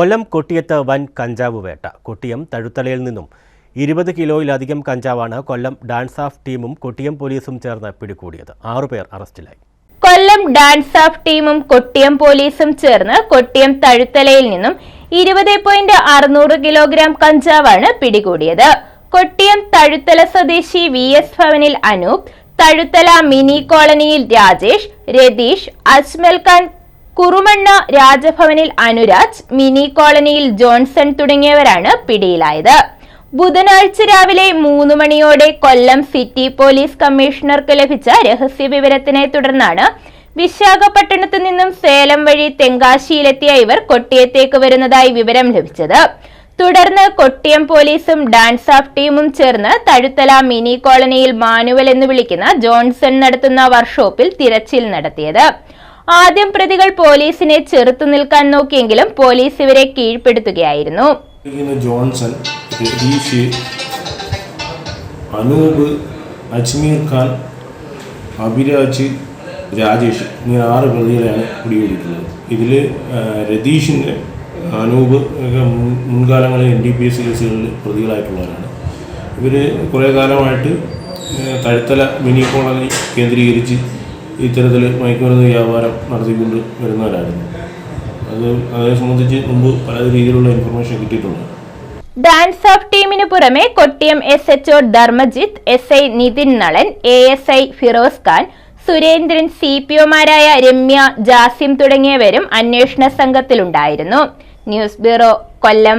കൊല്ലം കൊട്ടിയത്ത് വൻ കഞ്ചാവ് വേട്ട. കൊട്ടിയം തഴുത്തലയിൽ നിന്നും ഇരുപത് കിലോയിലധികം കഞ്ചാവാണ് കൊല്ലം ഡാൻസ് ഓഫ് ടീമും കൊട്ടിയം പോലീസും ചേർന്ന് പിടികൂടിയത്. ആറുപേർ അറസ്റ്റിലായി. കൊല്ലം ഡാൻസ് ഓഫ് ടീമും കൊട്ടിയം പോലീസും ചേർന്ന് കൊട്ടിയം തഴുത്തലയിൽ നിന്നും ഇരുപത് പോയിന്റ് അറുന്നൂറ് കിലോഗ്രാം കഞ്ചാവാണ് പിടികൂടിയത്. കൊട്ടിയം തഴുത്തല സ്വദേശി വി എസ് ഭവനിൽ അനൂപ് തഴുത്തല മിനി കോളനിയിൽ രാജേഷ് രതീഷ് അജ്മൽ ഖാൻ കുറുമണ്ണ രാജഭവനിൽ അനുരാജ് മിനി കോളനിയിൽ ജോൺസൺ തുടങ്ങിയവരാണ് പിടിയിലായത്. ബുധനാഴ്ച രാവിലെ മൂന്ന് മണിയോടെ കൊല്ലം സിറ്റി പോലീസ് കമ്മീഷണർക്ക് ലഭിച്ച രഹസ്യ വിവരത്തിനെ തുടർന്നാണ് വിശാഖപട്ടണത്തു നിന്നും സേലം വഴി തെങ്കാശിയിലെത്തിയ ഇവർ കൊട്ടിയത്തേക്ക് വരുന്നതായി വിവരം ലഭിച്ചത്. തുടർന്ന് കൊട്ടിയം പോലീസും ഡാൻസ് ഓഫ് ടീമും ചേർന്ന് തഴുത്തല മിനി കോളനിയിൽ മാനുവൽ എന്ന് വിളിക്കുന്ന ജോൺസൺ നടത്തുന്ന വർക്ക്ഷോപ്പിൽ തിരച്ചിൽ നടത്തിയത്. ആദ്യം പ്രതികൾ പോലീസിനെ ചെറുത്തു നിൽക്കാൻ നോക്കിയെങ്കിലും പോലീസ് ഇവരെ കീഴ്പ്പെടുത്തുകയായിരുന്നു. ജോൺസൺ അനൂപ് അജ്മീർ ഖാൻ അഭിരാജ് രാജേഷ് ഇങ്ങനെ ആറ് പ്രതികളെയാണ് പിടികൂടിയിട്ടുള്ളത് ഇതിൽ രതീഷിന്റെ അനൂപ് മുൻകാലങ്ങളിൽ എൻ ഡി പി എസ് കേസുകളിൽ പ്രതികളായിട്ടുള്ളവരാണ്. ഇവർ കുറേ കാലമായിട്ട് തഴുത്തല മിനി കോളനി കേന്ദ്രീകരിച്ച് ഇത്തരത്തിൽ മയക്കുമരുന്ന് വ്യാപാരം നടത്തിക്കൊണ്ട് വരുന്നവരായിരുന്നു. അത് അതിനെ സംബന്ധിച്ച് മുമ്പ് പല രീതിയിലുള്ള ഇൻഫർമേഷൻ കിട്ടിയിട്ടുണ്ട്. ഡാൻസ് ഓഫ് ടീമിനു പുറമെ Kottiyam S H O Dharmajith S I Nithin Nalan A S I Firoz Khan Surendran C P ഒമാരായ Ramya Jasim തുടങ്ങിയവരും അന്വേഷണ സംഘത്തിലുണ്ടായിരുന്നു. News bureau Kollam.